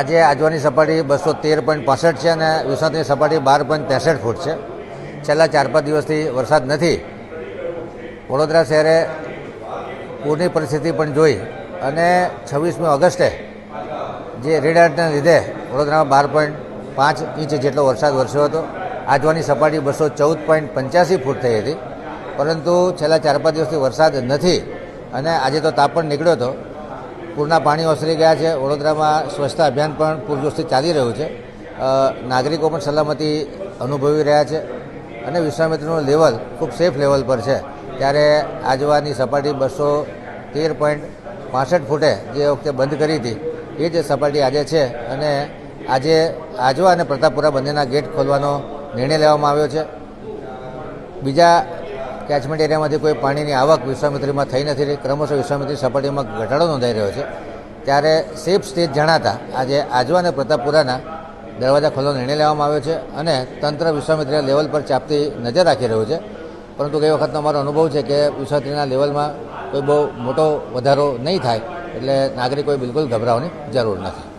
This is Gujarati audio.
આજે આજવાની સપાટી બસો તેર પોઈન્ટ પાસઠ છે અને વિશ્વનાથની સપાટી બાર પોઈન્ટ ત્રેસઠ ફૂટ છે. છેલ્લા ચાર પાંચ દિવસથી વરસાદ નથી. વડોદરા શહેરે પૂરની પરિસ્થિતિ પણ જોઈ અને છવ્વીસમી ઓગસ્ટે જે રેડ એલર્ટને લીધે વડોદરામાં બાર પોઈન્ટ પાંચ ઇંચ જેટલો વરસાદ વરસ્યો હતો. આજવાની સપાટી બસો ચૌદ પોઈન્ટ પંચ્યાસી ફૂટ થઈ હતી. પરંતુ છેલ્લા ચાર પાંચ દિવસથી વરસાદ નથી અને આજે તો તાપ પણ નીકળ્યો હતો. પૂરના પાણી ઓસરી ગયા છે. વડોદરામાં સ્વચ્છતા અભિયાન પણ પૂરજોશથી ચાલી રહ્યું છે. નાગરિકો પણ સલામતી અનુભવી રહ્યા છે અને વિશ્વામિત્રનું લેવલ ખૂબ સેફ લેવલ પર છે. ત્યારે આજવાની સપાટી બસો તેર પોઈન્ટ પાસઠ ફૂટે જે વખતે બંધ કરી હતી, એ જ સપાટી આજે છે અને આજે આજવા અને પ્રતાપપુરા બંનેના ગેટ ખોલવાનો નિર્ણય લેવામાં આવ્યો છે. બીજા કેચમેન્ટ એરિયામાંથી કોઈ પાણીની આવક વિશ્વામિત્રીમાં થઈ નથી રહી. ક્રમશઃ વિશ્વામિત્રી સપાટીમાં ઘટાડો નોંધાઈ રહ્યો છે. ત્યારે સેફ સ્ટેજ જણાતા આજે આજવા અને પ્રતાપપુરાના દરવાજા ખોલવાનો નિર્ણય લેવામાં આવ્યો છે અને તંત્ર વિશ્વામિત્રી લેવલ પર ચાપતી નજર રાખી રહ્યું છે. પરંતુ ગઈ વખતનો અમારો અનુભવ છે કે વિશ્વામિત્રીના લેવલમાં કોઈ બહુ મોટો વધારો નહીં થાય, એટલે નાગરિકોએ બિલકુલ ગભરાવાની જરૂર નથી.